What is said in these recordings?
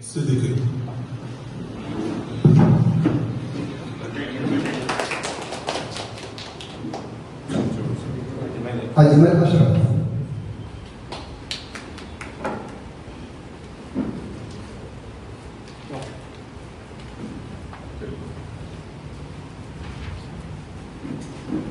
すべくはい、今やりまし。Thank you.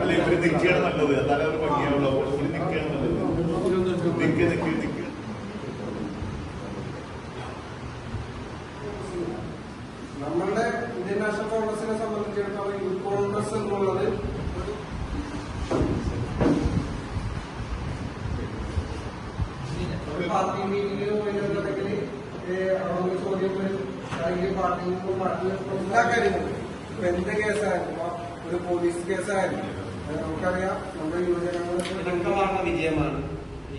അല്ല ഇവർ നിൽക്കുകയാണ് നല്ലത്. എന്നാലേ അവർ ഭംഗിയാവുള്ളൂ അപ്പോൾ ഇവർ നിൽക്കുകയാണ്. നിൽക്കുക നിൽക്കുക നമ്മളുടെ ഇന്ത്യൻ നാഷണൽ കോൺഗ്രസിനെ സംബന്ധിച്ചിടത്തോളം യൂത്ത് കോൺഗ്രസ് എന്നുള്ളത് ഒരു പാർട്ടി മീറ്റിംഗിന് പോയിട്ടുണ്ടെങ്കിൽ അവർക്ക് ചോദ്യം വരും. അല്ലെങ്കിൽ പാർട്ടിക്കും മുമ്പ് പാർട്ടി എല്ലാ കാര്യങ്ങളും. ഇപ്പൊ എന്ത് കേസായാലും ഒരു പോലീസ് കേസായാലും നമുക്കറിയാം നമ്മുടെ യുവജനങ്ങൾ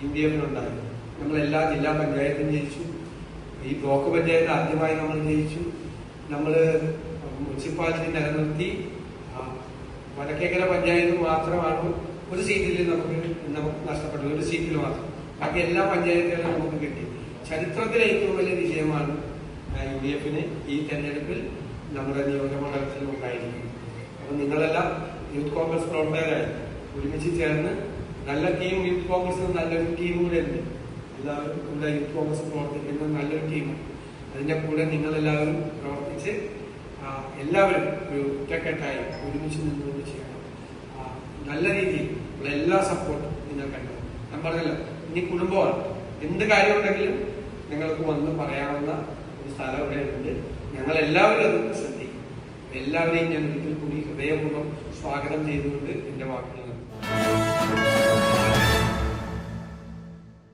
ഇടക്കമാർന്ന വിജയമാണ് ഇന്ത്യയിലുണ്ടായത് നമ്മൾ എല്ലാ ജില്ലാ പഞ്ചായത്തും ജയിച്ചു. ഈ ബ്ലോക്ക് പഞ്ചായത്ത് ആദ്യമായി നമ്മൾ ജയിച്ചു. നമ്മൾ മുനിസിപ്പാലിറ്റി നിലനിർത്തി. വടക്കേക്കര പഞ്ചായത്ത് മാത്രമാണ് ഒരു സീറ്റിൽ നമുക്ക് നമുക്ക് നഷ്ടപ്പെട്ടത്. ഒരു സീറ്റിൽ മാത്രം. ബാക്കി എല്ലാ പഞ്ചായത്തുകളും നമുക്ക് കിട്ടി. ചരിത്രത്തിലെ ഏറ്റവും വലിയ വിജയമാണ് യു ഡി എഫിന് ഈ തെരഞ്ഞെടുപ്പിൽ നമ്മുടെ നിയോജകമണ്ഡലത്തിൽ ഉണ്ടായിരിക്കുന്നത്. അപ്പം നിങ്ങളെല്ലാം യൂത്ത് കോൺഗ്രസ് പ്രവർത്തകരായി ഒരുമിച്ച് ചേർന്ന് നല്ല ടീം യൂത്ത് കോൺഗ്രസ് നല്ലൊരു ടീം കൂടെ ഉണ്ട്. എല്ലാവരും കൂടെ യൂത്ത് കോൺഗ്രസ് പ്രവർത്തിക്കുന്ന നല്ലൊരു ടീമാണ് അതിന്റെ കൂടെ നിങ്ങളെല്ലാവരും പ്രവർത്തിച്ച് എല്ലാവരും ഒരു ഒറ്റക്കെട്ടായി ഒരുമിച്ച് നിന്നുകൊണ്ട് ചെയ്യണം. നല്ല രീതിയിൽ ഉള്ള എല്ലാ സപ്പോർട്ടും നിങ്ങൾക്കുണ്ട് ഞാൻ പറഞ്ഞല്ലോ ഇനി കുടുംബമാണ്. എന്ത് കാര്യമുണ്ടെങ്കിലും നിങ്ങൾക്ക് വന്ന് പറയാവുന്ന ഒരു സ്ഥലം ഇവിടെ ഉണ്ട് ഞങ്ങൾ എല്ലാവരും അത് ശ്രദ്ധിക്കും. എല്ലാവരെയും ഞാൻ ഒരിക്കൽ കൂടി ഹൃദയപൂർവം സ്വാഗതം ചെയ്തുകൊണ്ട് എന്റെ വാക്കുകൾ.